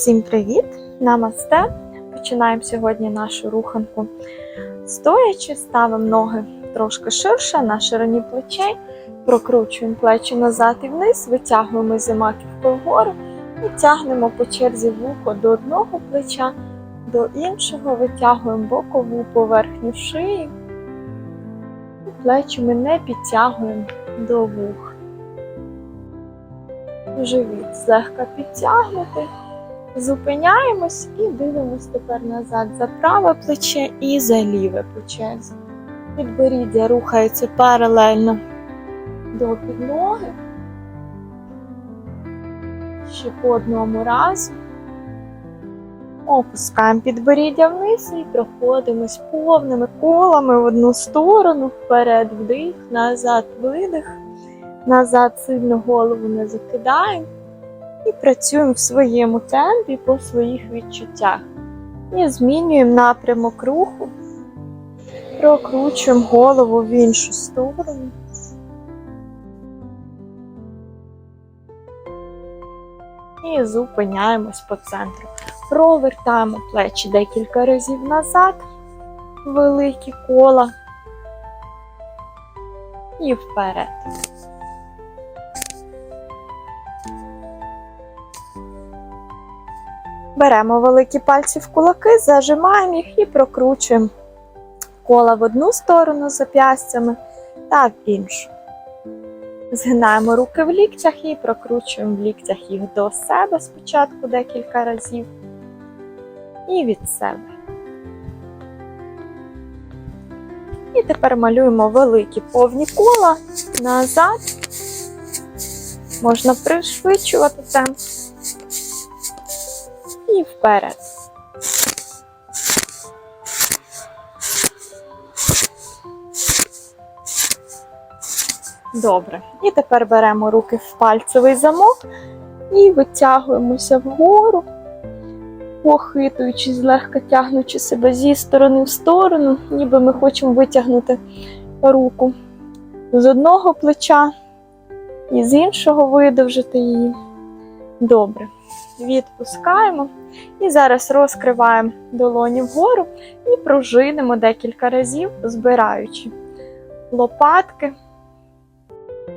Всім привіт! Намасте! Починаємо сьогодні нашу руханку. Стоячи, ставимо ноги трошки ширше на ширині плечей, прокручуємо плечі назад і вниз, витягуємо зі маківкою вгору і тягнемо по черзі вухо до одного плеча, до іншого, витягуємо бокову поверхню шиї. Плечі ми не підтягуємо до вух. Живіт злегка підтягнути. Зупиняємось і дивимось тепер назад за праве плече і за ліве черзі. Підборіддя рухається паралельно до підлоги. Ще по одному разу. Опускаємо підборіддя вниз і проходимось повними колами в одну сторону, вперед вдих, назад видих, назад сильно голову не закидаємо і працюємо в своєму темпі по своїх відчуттях. І змінюємо напрямок руху, прокручуємо голову в іншу сторону. І зупиняємось по центру. Провертаємо плечі декілька разів назад, великі кола і вперед. Беремо великі пальці в кулаки, зажимаємо їх і прокручуємо кола в одну сторону зап'ястями та в іншу. Згинаємо руки в ліктях і прокручуємо в ліктях їх до себе спочатку декілька разів і від себе. І тепер малюємо великі повні кола назад. Можна пришвидшувати темп і вперед. Добре. І тепер беремо руки в пальцевий замок і витягуємося вгору, похитуючись, злегка тягнучи себе зі сторони в сторону, ніби ми хочемо витягнути руку з одного плеча і з іншого видовжити її. Добре відпускаємо. І зараз розкриваємо долоні вгору і пружинимо декілька разів, збираючи лопатки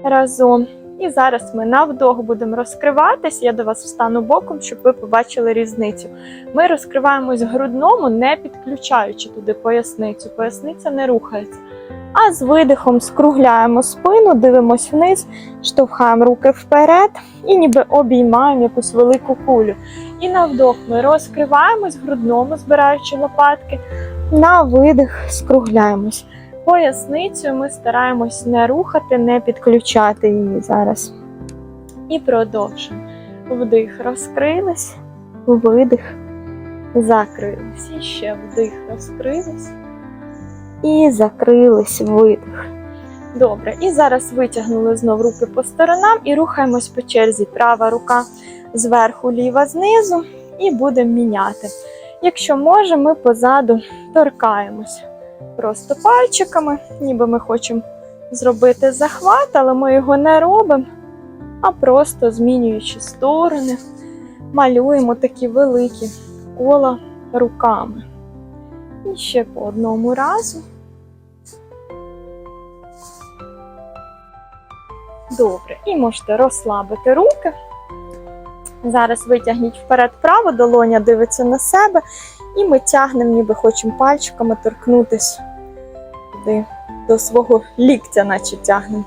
разом. І зараз ми на вдох будемо розкриватись. Я до вас встану боком, щоб ви побачили різницю. Ми розкриваємось грудному, не підключаючи туди поясницю. Поясниця не рухається. А з видихом скругляємо спину, дивимось вниз, штовхаємо руки вперед і ніби обіймаємо якусь велику кулю. І на вдох ми розкриваємось в грудному, збираючи лопатки. На видих скругляємось. Поясницею ми стараємось не рухати, не підключати її зараз. І продовжуємо. Вдих, розкрились, видих, закрились. І ще вдих, розкрились і закрились видих. Добре, і зараз витягнули знов руки по сторонам і рухаємось по черзі. Права рука зверху, ліва знизу, і будемо міняти. Якщо може, ми позаду торкаємось просто пальчиками, ніби ми хочемо зробити захват, але ми його не робимо, а просто змінюючи сторони, малюємо такі великі кола руками. І ще по одному разу. Добре, і можете розслабити руки. Зараз витягніть вперед праву, долоня дивиться на себе, і ми тягнемо, ніби хочемо пальчиками торкнутися туди, до свого ліктя, наче тягнемо.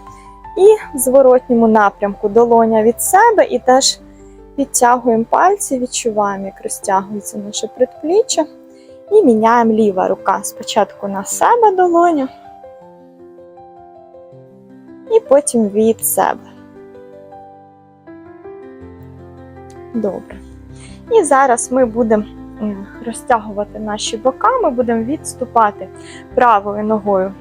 І в зворотньому напрямку долоня від себе і теж підтягуємо пальці, відчуваємо, як розтягується наше предпліччя. І міняємо ліва рука. Спочатку на себе долоня, і потім від себе. Добре. І зараз ми будемо розтягувати наші бока, ми будемо відступати правою ногою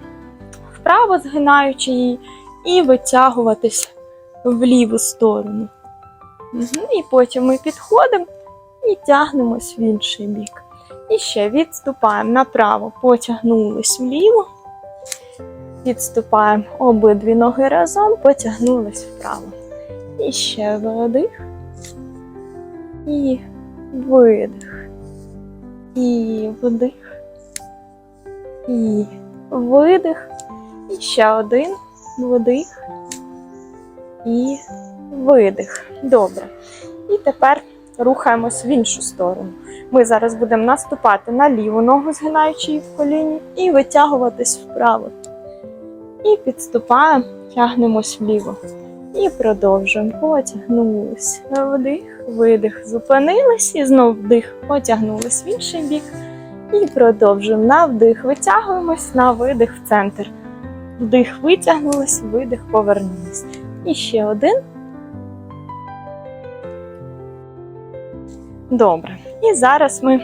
вправо, згинаючи її, і витягуватись в ліву сторону. І потім ми підходимо і тягнемось в інший бік. І ще відступаємо направо, потягнулись вліво. Відступаємо обидві ноги разом, потягнулись вправо. І ще вдих. І видих. І вдих. І видих. І ще один вдих. І видих. Добре. І тепер рухаємось в іншу сторону. Ми зараз будемо наступати на ліву ногу, згинаючи її в коліні, і витягуватись вправо. І підступаємо, тягнемось вліво. І продовжуємо. Потягнулись. Вдих, видих. Зупинились і знов вдих. Потягнулись в інший бік. І продовжуємо. На вдих витягуємось, на видих в центр. Вдих витягнулись, видих повернулись. І ще один. Добре. І зараз ми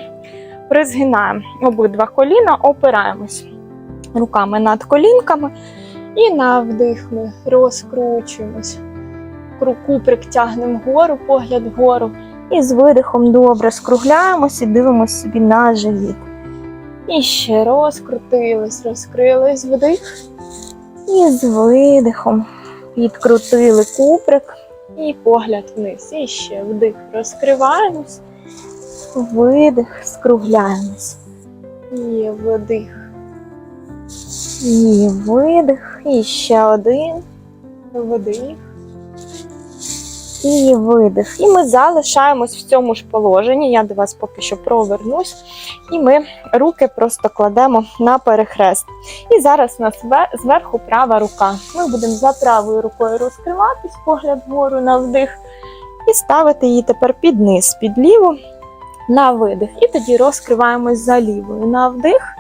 призгинаємо обидва коліна, опираємось руками над колінками. І на вдих ми розкручуємось. Кру- Куприк тягнемо вгору, погляд вгору. І з видихом добре скругляємось і дивимося собі на живіт. І ще розкрутились, розкрились вдих. І з видихом підкрутили куприк і погляд вниз. І ще вдих. Розкриваємось. Видих, скругляємось. І вдих. І видих. І ще один. Вдих. І видих. І ми залишаємось в цьому ж положенні. Я до вас поки що провернусь. І ми руки просто кладемо на перехрест. І зараз у нас зверху права рука. Ми будемо за правою рукою розкриватись, погляд вгору на вдих. І ставити її тепер під низ, під ліву на видих. І тоді розкриваємось за лівою на вдих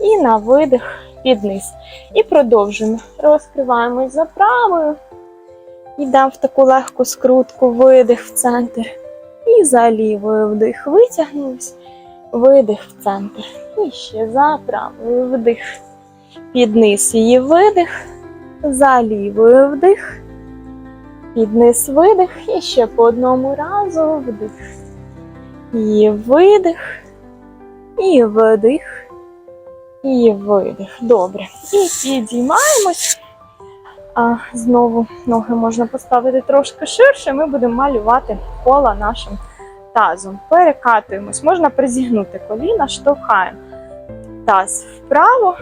і на видих під низ. І продовжуємо. Розкриваємось за правою. Йдемо в таку легку скрутку, видих в центр. І за лівою вдих витягнулись, видих в центр. І ще за правою вдих. Під низ її видих, за лівою вдих. Під низ видих. І ще по одному разу вдих. І видих. І вдих. І видих. Добре. І підіймаємось. А знову ноги можна поставити трошки ширше. Ми будемо малювати кола нашим тазом. Перекатуємось. Можна призігнути коліна, штовхаємо таз вправо,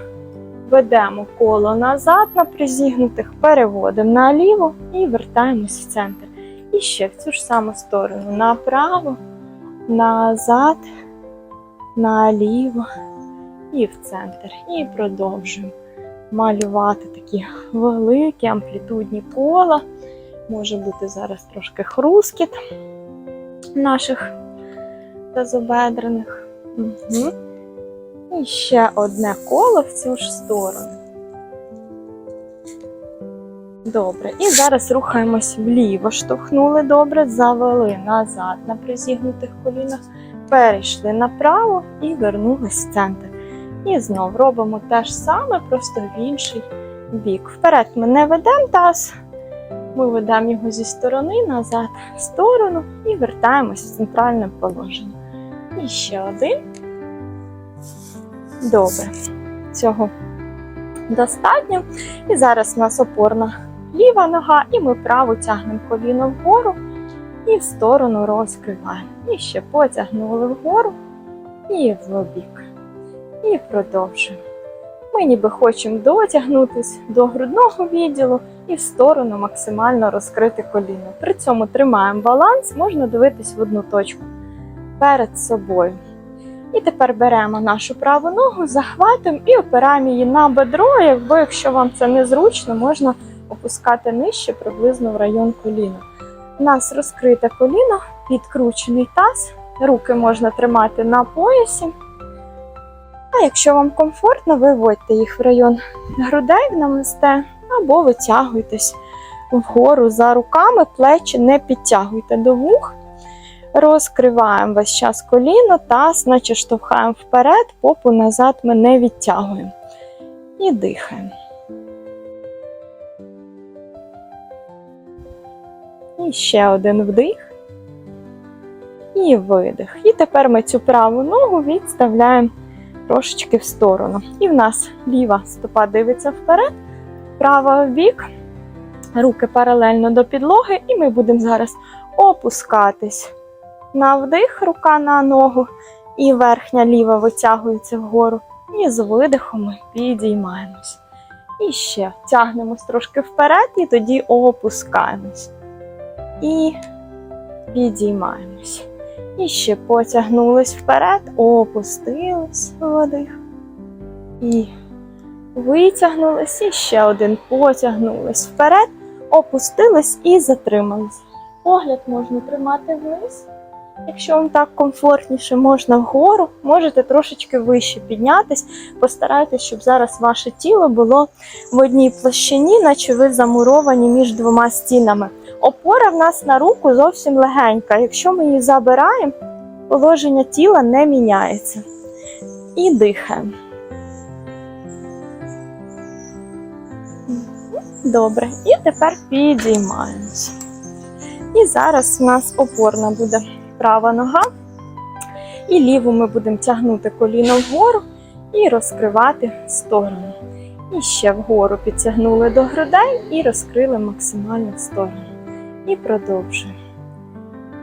ведемо коло назад на призігнутих, переводимо наліво і вертаємось в центр. І ще в цю ж саму сторону. Направо, назад, наліво і в центр. І продовжуємо малювати такі великі амплітудні кола. Може бути зараз трошки хрускіт наших тазобедрених. Угу. І ще одне коло в цю ж сторону. Добре. І зараз рухаємось вліво. Штовхнули добре, завели назад на призігнутих колінах, перейшли направо і вернулись в центр. І знов робимо те ж саме, просто в інший бік. Вперед ми не ведемо таз, ми ведемо його зі сторони назад в сторону і вертаємось в центральне положення. І ще один. Добре. Цього достатньо. І зараз у нас опорна ліва нога, і ми праву тягнемо коліно вгору і в сторону розкриваємо. І ще потягнули вгору і в бік. І продовжуємо. Ми ніби хочемо дотягнутися до грудного відділу і в сторону максимально розкрити коліно. При цьому тримаємо баланс, можна дивитись в одну точку перед собою. І тепер беремо нашу праву ногу, захватимо і опираємо її на бедро. Якби, якщо вам це незручно, можна опускати нижче приблизно в район коліна. У нас розкрите коліно, підкручений таз, руки можна тримати на поясі. А якщо вам комфортно, виводьте їх в район грудей в намисте або витягуйтесь вгору за руками, плечі не підтягуйте до вух. Розкриваємо весь час коліно, таз, наче штовхаємо вперед, попу назад ми не відтягуємо. І дихаємо. І ще один вдих. І видих. І тепер ми цю праву ногу відставляємо трошечки в сторону. І в нас ліва стопа дивиться вперед, права в бік, руки паралельно до підлоги, і ми будемо зараз опускатись На вдих, рука на ногу, і верхня ліва витягується вгору. І з видихом підіймаємось. І ще тягнемось трошки вперед, і тоді опускаємось. І підіймаємось. І ще потягнулись вперед, опустились вдих. І витягнулись, і ще один потягнулись вперед, опустились і затримались. Погляд можна тримати вниз. Якщо вам так комфортніше, можна вгору, можете трошечки вище піднятись. Постарайтесь, щоб зараз ваше тіло було в одній площині, наче ви замуровані між двома стінами. Опора в нас на руку зовсім легенька. Якщо ми її забираємо, положення тіла не міняється. І дихаємо. Добре. І тепер підіймаємось. І зараз у нас опорна буде права нога. І ліву ми будемо тягнути коліно вгору і розкривати сторону. І ще вгору підтягнули до грудей і розкрили максимально сторону. І продовжуємо.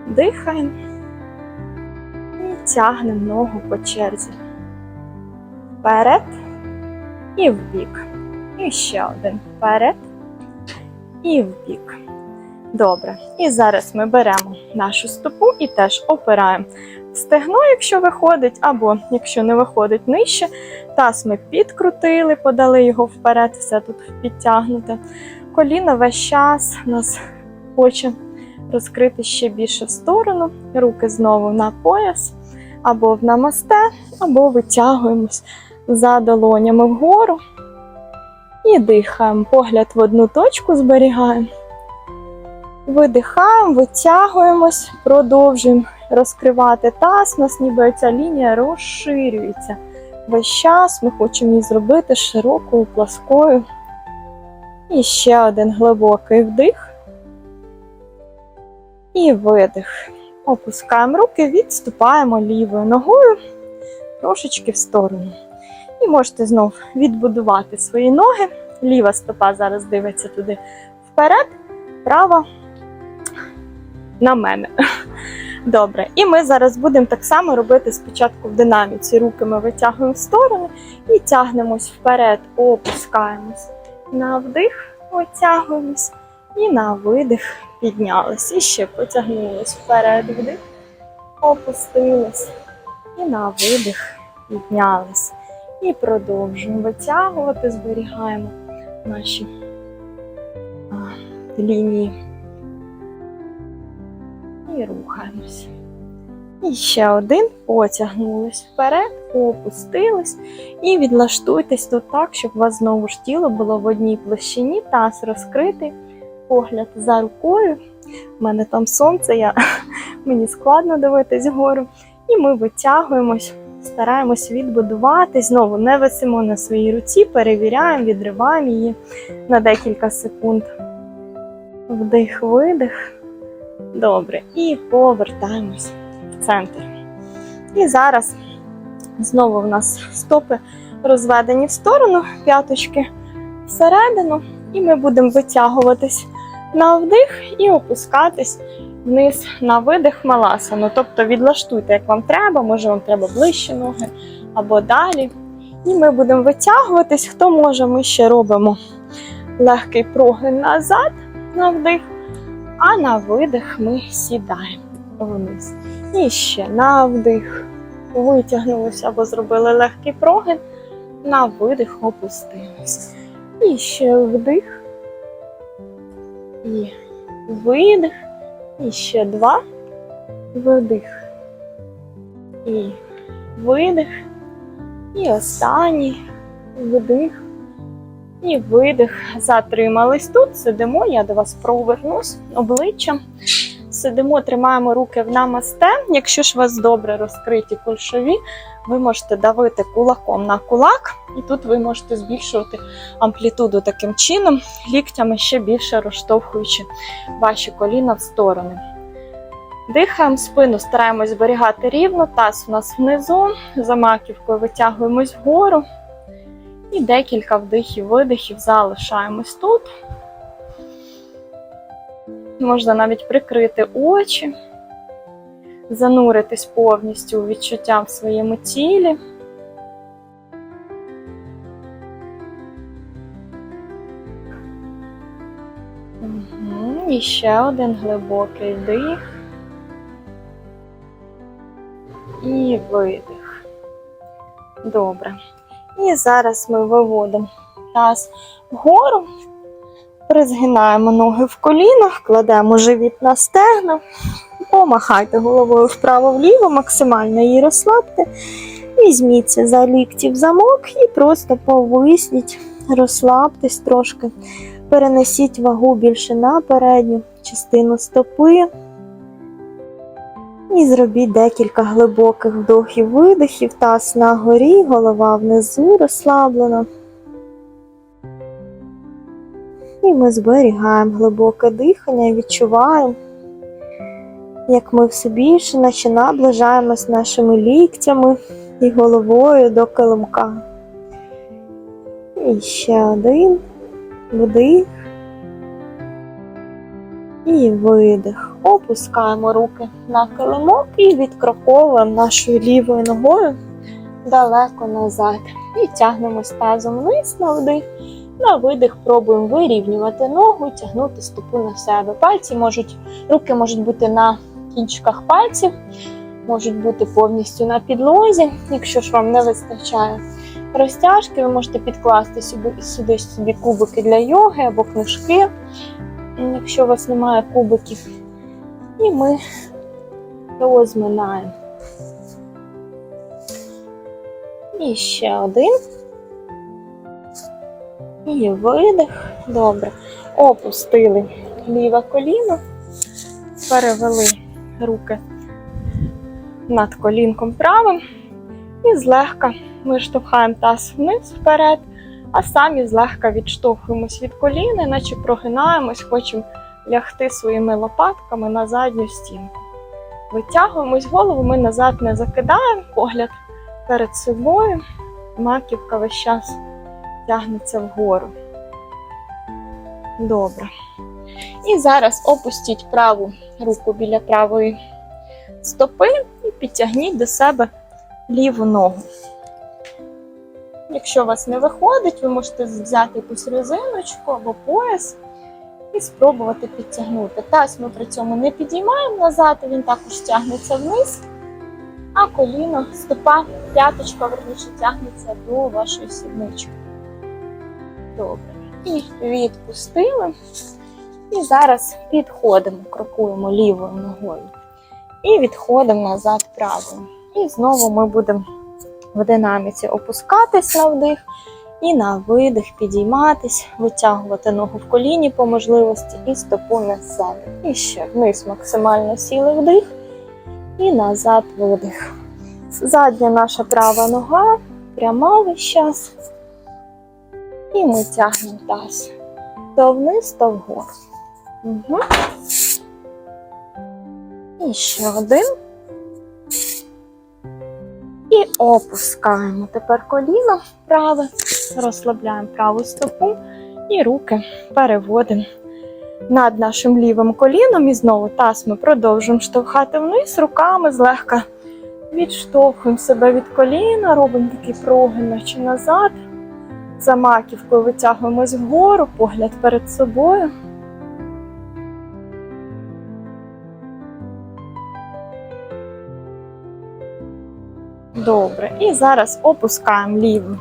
Дихаємо і тягнемо ногу по черзі. Вперед і вбік. І ще один вперед і вбік. Добре. І зараз ми беремо нашу стопу і теж опираємо стегно, якщо виходить, або якщо не виходить нижче. Таз ми підкрутили, подали його вперед, все тут підтягнуте. Коліно весь час нас хоче розкрити ще більше в сторону. Руки знову на пояс, або в намасте, або витягуємось за долонями вгору. І дихаємо. Погляд в одну точку зберігаємо. Видихаємо, витягуємось, продовжуємо розкривати таз. У нас ніби ця лінія розширюється. Весь час ми хочемо її зробити широкою, пласкою. І ще один глибокий вдих. І видих. Опускаємо руки, відступаємо лівою ногою трошечки в сторону. І можете знов відбудувати свої ноги. Ліва стопа зараз дивиться туди вперед, права на мене. Добре. І ми зараз будемо так само робити спочатку в динаміці. Руки ми витягуємо в сторони і тягнемось вперед, опускаємось. На вдих, витягуємось. І на видих піднялись. І ще потягнулись вперед, вдих, опустились. І на видих піднялись. І продовжуємо витягувати, зберігаємо наші лінії. І рухаємось. І ще один. Потягнулись вперед, опустились. І відлаштуйтесь тут так, щоб у вас знову ж тіло було в одній площині, таз розкритий, погляд за рукою. У мене там сонце, я, мені складно дивитись вгору. І ми витягуємось, стараємось відбудувати. Знову не висимо на своїй руці, перевіряємо, відриваємо її на декілька секунд. Вдих, видих. Добре. І повертаємось в центр. І зараз знову в нас стопи розведені в сторону, п'яточки всередину, і ми будемо витягуватись на вдих і опускатись вниз на видих маласану. Тобто відлаштуйте, як вам треба, може вам треба ближче ноги або далі. І ми будемо витягуватись. Хто може, ми ще робимо легкий прогин назад на вдих, а на видих ми сідаємо вниз. І ще на вдих. Витягнулися або зробили легкий прогин, на видих опустилися. І ще вдих. І видих. І ще два. Вдих. І видих. І останній вдих. І видих. Затримались тут. Сидимо. Я до вас провернусь обличчям. Сидимо, тримаємо руки в намасте. Якщо ж у вас добре розкриті кульшові, ви можете давити кулаком на кулак, і тут ви можете збільшувати амплітуду таким чином, ліктями ще більше розштовхуючи ваші коліна в сторони. Дихаємо спину, стараємось зберігати рівно, таз у нас внизу, за маківкою витягуємось вгору. І декілька вдихів, видихів залишаємось тут. Можна навіть прикрити очі. зануритись повністю у відчуття в своєму тілі. І ще один глибокий вдих. І видих. Добре. І зараз ми виводимо таз вгору, призгинаємо ноги в колінах, кладемо живіт на стегна, помахайте головою вправо-вліво, максимально її розслабте. Візьміться за лікті в замок і просто повисніть, розслабтесь трошки. Перенесіть вагу більше на передню частину стопи. І зробіть декілька глибоких вдохів, видихів, таз на горі, голова внизу розслаблена. І ми зберігаємо глибоке дихання і відчуваємо, як ми все більше наче наближаємось нашими ліктями і головою до килимка. І ще один вдих і видих. Опускаємо руки на килимок і відкроковуємо нашою лівою ногою далеко назад. І тягнемось тазом вниз на вдих. На видих пробуємо вирівнювати ногу, тягнути стопу на себе. Пальці можуть, руки можуть бути на кінчиках пальців, можуть бути повністю на підлозі. Якщо ж вам не вистачає розтяжки, ви можете підкласти сюди, сюди собі кубики для йоги або книжки, якщо у вас немає кубиків. І ми розминаємо. І ще один. І видих. Добре. Опустили ліве коліно, перевели руки над колінком правим і злегка ми штовхаємо таз вниз вперед, а самі злегка відштовхуємось від коліна, наче прогинаємось, хочемо лягти своїми лопатками на задню стінку. Витягуємось голову, ми назад не закидаємо, погляд перед собою, маківка весь час тягнеться вгору. Добре. І зараз опустіть праву руку біля правої стопи і підтягніть до себе ліву ногу. Якщо у вас не виходить, ви можете взяти якусь резиночку або пояс і спробувати підтягнути. Таз ми при цьому не підіймаємо назад, він також тягнеться вниз, а коліно, стопа, п'яточка верніше тягнеться до вашої сіднички. Добре. І відпустили. І зараз підходимо, крокуємо лівою ногою. І відходимо назад правою. І знову ми будемо в динаміці опускатись на вдих і на видих підійматись, витягувати ногу в коліні по можливості і стопу на себе. І ще вниз максимально сіли вдих і назад видих. Задня наша права нога пряма весь час. І ми тягнемо таз то вниз, то вгору. Угу. І ще один. І опускаємо тепер коліно праве, розслабляємо праву стопу і руки переводимо над нашим лівим коліном. І знову таз ми продовжуємо штовхати вниз, руками злегка відштовхуємо себе від коліна, робимо такий прогин наче назад. За маківкою витягуємось вгору, погляд перед собою. Добре. І зараз опускаємо ліву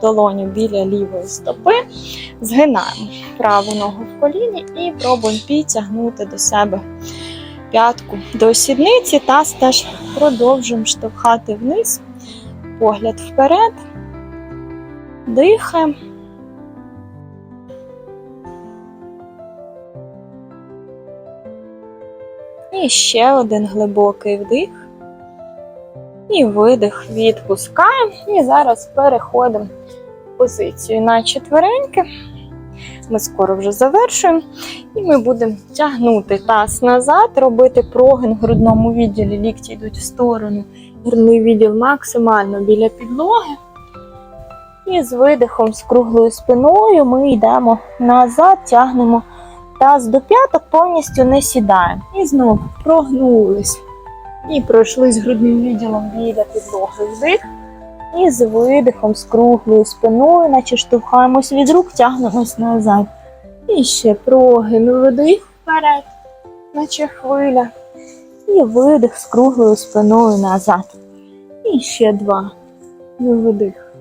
долоню біля лівої стопи, згинаємо праву ногу в коліні і пробуємо підтягнути до себе п'ятку до сідниці та теж продовжуємо штовхати вниз, погляд вперед, дихаємо. І ще один глибокий вдих. І видих відпускаємо. І зараз переходимо в позицію на четвереньки. Ми скоро вже завершуємо. І ми будемо тягнути таз назад, робити прогин в грудному відділі. Лікті йдуть в сторону. Грудний відділ максимально біля підлоги. І з видихом, з круглою спиною ми йдемо назад, тягнемо таз до п'яток, повністю не сідаємо. І знову прогнулись. І пройшлись грудним відділом біля підлоги вдих. І з видихом, з круглою спиною, наче штовхаємось від рук, тягнемось назад. І ще прогин вдих вперед, наче хвиля. І видих з круглою спиною назад. І ще два. Вдих.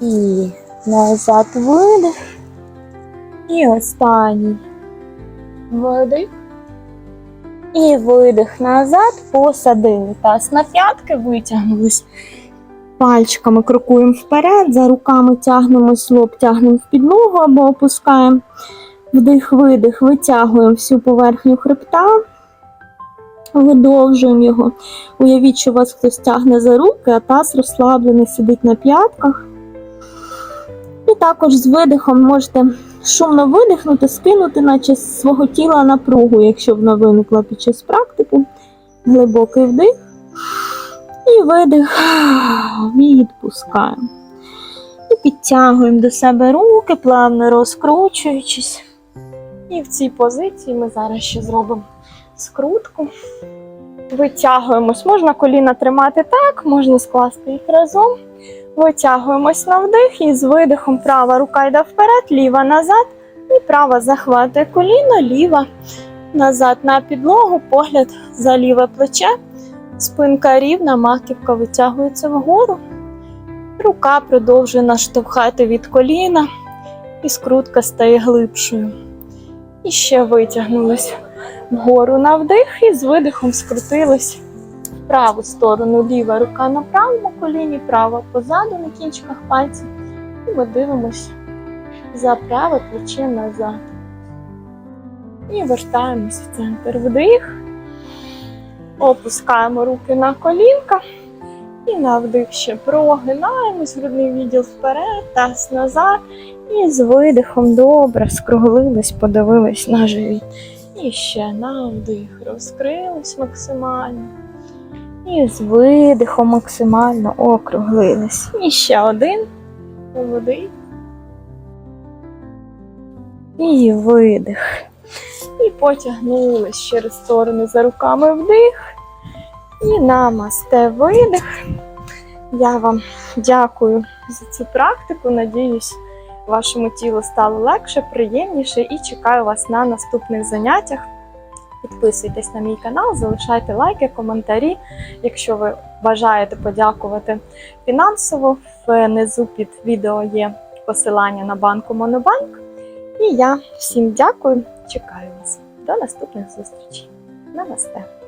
І назад видих. І останній. Вдих. І видих назад, посадили таз на п'ятки, витягнулись. Пальчиками крокуємо вперед, за руками тягнемось, лоб тягнемо в підлогу або опускаємо. Вдих, видих, витягуємо всю поверхню хребта, видовжуємо його. Уявіть, що вас хтось тягне за руки, а таз розслаблений сидить на п'ятках. І також з видихом можете шумно видихнути, скинути, наче з свого тіла напругу, якщо вона виникла під час практики. Глибокий вдих. І видих. Відпускаємо. І підтягуємо до себе руки, плавно розкручуючись. І в цій позиції ми зараз ще зробимо скрутку. Витягуємось. Можна коліна тримати так, можна скласти їх разом. Витягуємось на вдих і з видихом права рука йде вперед, ліва назад. І права захватує коліно, ліва назад на підлогу, погляд за ліве плече. Спинка рівна, маківка витягується вгору. Рука продовжує наштовхати від коліна, і скрутка стає глибшою. І ще витягнулись вгору на вдих і з видихом скрутились праву сторону. Ліва рука на правому коліні, права позаду на кінчиках пальців. І ми дивимось за праве плече назад. І вертаємось в центр вдих. Опускаємо руки на колінка. І на вдих ще прогинаємось, грудний відділ вперед, таз назад. І з видихом добре скруглились, подивились на живіт. І ще на вдих розкрились максимально. І з видихом максимально округлились. І ще один. Вдих. І видих. І потягнулись через сторони за руками вдих. І намасте видих. Я вам дякую за цю практику. Надіюсь, вашому тілу стало легше, приємніше і чекаю вас на наступних заняттях. Підписуйтесь на мій канал, залишайте лайки, коментарі. Якщо ви бажаєте подякувати фінансово, внизу під відео є посилання на банку Монобанк. І я всім дякую, чекаю вас. До наступних зустрічей. Намасте!